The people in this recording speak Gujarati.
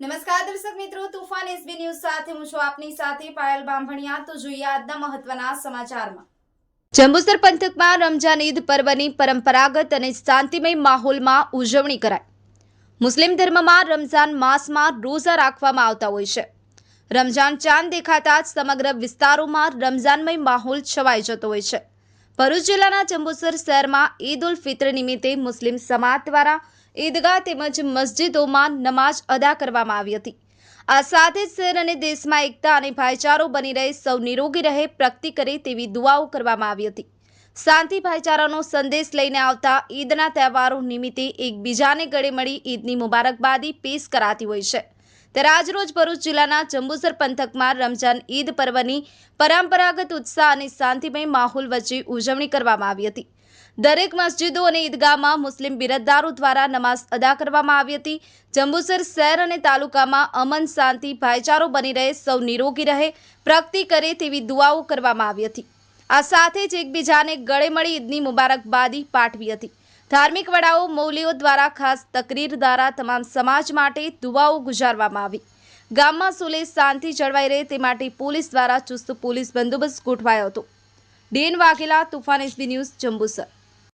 નમસ્કાર દર્શક મિત્રો, તુફાન એસબી ન્યૂઝ સાથે હું છું આપની સાથે પાયલ બાંભણિયા. તો જોઈએ આજના મહત્વના સમાચારમાં. જંબુસર પંથકમાં રમજાન ઈદ પર્વની પરંપરાગત અને શાંતિમય માહોલમાં ઉજવણી કરાઈ. મુસ્લિમ ધર્મમાં રમઝાન માસમાં રોઝા રાખવામાં આવતા હોય છે. રમઝાન ચાંદ દેખાતા જ સમગ્ર વિસ્તારોમાં રમઝાનમય માહોલ છવાઈ જતો હોય છે. ભરૂચ જિલ્લાના જંબુસર શહેરમાં ઈદ ઉલ ફિત્ર નિમિત્તે મુસ્લિમ સમાજ દ્વારા ઈદગાહ તેમજ મસ્જિદોમાં નમાઝ અદા કરવામાં આવી હતી. આ સાથે શહેર અને દેશમાં એકતા અને ભાઈચારો બની રહે, સૌ નિરોગી રહે, પ્રગતિ કરે તેવી દુઆઓ કરવામાં આવી હતી. શાંતિ ભાઈચારાનો સંદેશ લઈને આવતા ઈદના તહેવારો નિમિત્તે એકબીજાને ગળે મળી ઈદની મુબારકબાદી પેશ કરાતી હોય છે. ત્યારે આજરોજ ભરૂચ જિલ્લાના જંબુસર પંથકમાં રમજાન ઈદ પર્વની પરંપરાગત ઉત્સાહ અને શાંતિમય માહોલ વચ્ચે ઉજવણી કરવામાં આવી હતી. દરેક મસ્જિદો અને ઈદગાહમાં મુસ્લિમ બિરદદારો દ્વારા નમાઝ અદા કરવામાં આવી હતી. જંબુસર શહેર અને તાલુકામાં અમન શાંતિ, ભાઈચારો બની રહે, સૌ નિરોગી રહે, પ્રગતિ કરે તેવી દુઆઓ કરવામાં આવી હતી. આ સાથે જ એકબીજાને ગળે મળી ઈદની મુબારકબાદી પાઠવી હતી. ધાર્મિક વડાઓ, મૌલીઓ દ્વારા ખાસ તકરીર દ્વારા તમામ સમાજ માટે દુવાઓ ગુજારવામાં આવી. ગામમાં સુલે શાંતિ જળવાઈ રહે તે માટે પોલીસ દ્વારા ચુસ્ત પોલીસ બંદોબસ્ત ગોઠવાયો હતો. Den Vaghela, Toofan SB news, Jambusar.